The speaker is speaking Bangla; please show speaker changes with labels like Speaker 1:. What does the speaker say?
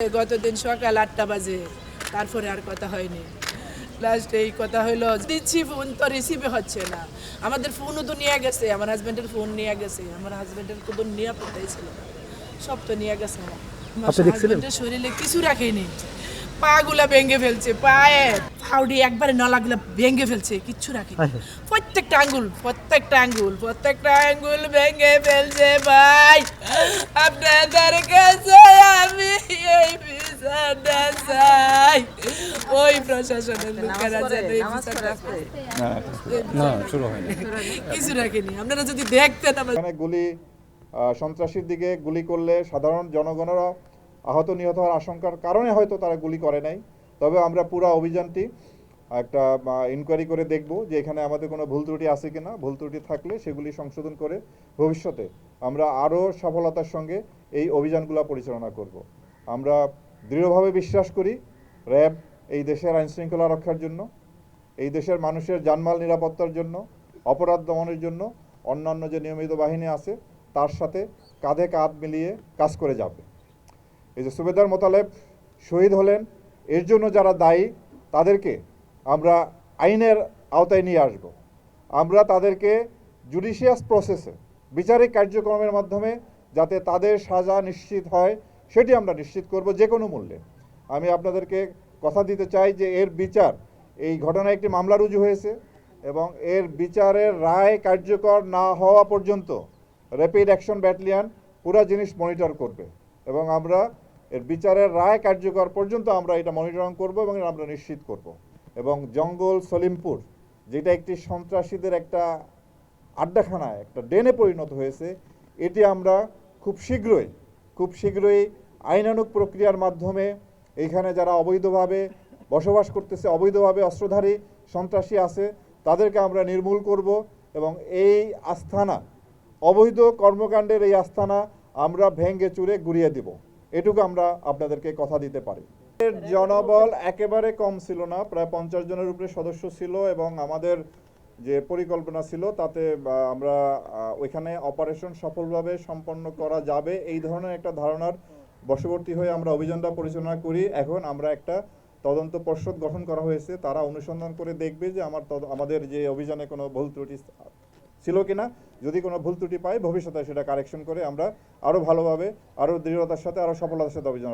Speaker 1: গতদিন সকাল আটটা বাজে তারপরে আর কথা হয়নি। লাস্ট এই কথা হইল দিচ্ছি ফোন তো রিসিভে হচ্ছে না। আমাদের ফোনও তো নিয়ে গেছে আমার হাজবেন্ডের ফোন নিয়ে গেছে আমার হাজবেন্ডের কোনো নিরাপত্তাই ছিল সব তো নিয়ে গেছে আমার।
Speaker 2: আপনি
Speaker 1: শরীরে কিছু রাখেনি। পা গুলা ভেঙে ফেলছে পায়ে ফাউডি একবারে নলাগুলা ভেঙে ফেলছে কিচ্ছু রাখেনি। প্রত্যেকটা আঙ্গুল প্রত্যেকটা আঙ্গুল প্রত্যেকটা আঙ্গুল ভেঙে ফেলছে ভাই বিচারটা চাই ওই প্রশাসনের লোকেরা যেন এই বিচারটা
Speaker 3: না শুরু হয়নি
Speaker 1: কিছু রাখেনি আপনারা যদি দেখতেন আমার
Speaker 4: গুলি সন্ত্রাসীর দিকে গুলি করলে সাধারণ জনগণেরও আহত নিহত হওয়ার আশঙ্কার কারণে হয়তো তারা গুলি করে নাই। তবে আমরা পুরো অভিযানটি একটা ইনকোয়ারি করে দেখব যে এখানে আমাদের কোনো ভুল ত্রুটি আছে কিনা। ভুল ত্রুটি থাকলে সেগুলি সংশোধন করে ভবিষ্যতে আমরা আরও সফলতার সঙ্গে এই অভিযানগুলো পরিচালনা করব। আমরা দৃঢ়ভাবে বিশ্বাস করি, র্যাব, এই দেশের আইন শৃঙ্খলা রক্ষার জন্য, এই দেশের মানুষের জানমাল নিরাপত্তার জন্য, অপরাধ দমনের জন্য, অন্যান্য যে নিয়মিত বাহিনী আছে, তার সাথে কাঁধে কাঁধ মিলিয়ে কাজ করে যাবে। এই যে সুবেদার মোতালেব শহীদ হলেন, এর জন্য যারা দায়ী, তাদেরকে আমরা আইনের আওতায় নিয়ে আসব। আমরা তাদেরকে জুডিশিয়াস প্রসেসে বিচারিক কার্যক্রমের মাধ্যমে যাতে তাদের সাজা নিশ্চিত হয় সেটি আমরা নিশ্চিত করব যে কোনো মূল্যে। আমি আপনাদেরকে কথা দিতে চাই যে এর বিচার, এই ঘটনায় একটি মামলা রুজু হয়েছে এবং এর বিচারের রায় কার্যকর না হওয়া পর্যন্ত র্যাপিড অ্যাকশন ব্যাটালিয়ান পুরো জিনিস মনিটর করবে এবং আমরা এর বিচারের রায় কার্যকর পর্যন্ত আমরা এটা মনিটরিং করব এবং আমরা নিশ্চিত করব। এবং জঙ্গল সলিমপুর, যেটা একটি সন্ত্রাসীদের একটা আড্ডাখানা একটা ডেনে পরিণত হয়েছে, এটি আমরা খুব শীঘ্রই খুব শীঘ্রই আইনানুক প্রক্রিয়ার মাধ্যমে এইখানে যারা অবৈধভাবে বসবাস করতেছে, অবৈধভাবে অস্ত্রধারী সন্ত্রাসী আছে, তাদেরকে আমরা নির্মূল করব এবং এই আস্থানা, অবৈধ কর্মকাণ্ডের এই আস্থানা আমরা ভেঙ্গে চুরে গুড়িয়ে দিব। এটুকু আমরা আপনাদেরকে কথা দিতে পারি। জনবল একেবারে কম ছিল না, প্রায় পঞ্চাশ জনের উপরে সদস্য ছিল এবং আমাদের যে পরিকল্পনা ছিল তাতে আমরা ওইখানে অপারেশন সফলভাবে সম্পন্ন করা যাবে। এই ধরনের একটা ধারণার বশবর্তী হয়ে আমরা অভিযানটা পরিচালনা করি। এখন আমরা একটা তদন্ত পর্ষদ গঠন করা হয়েছে। তারা অনুসন্ধান করে দেখবে যে আমার আমাদের যে অভিযানে কোনো ভুল ত্রুটি ছিল কিনা। যদি কোনো ভুল ত্রুটি পাই ভবিষ্যতে সেটা কারেকশন করে আমরা আরও ভালোভাবে আরও দৃঢ়তার সাথে আরও সফলতার সাথে অভিযান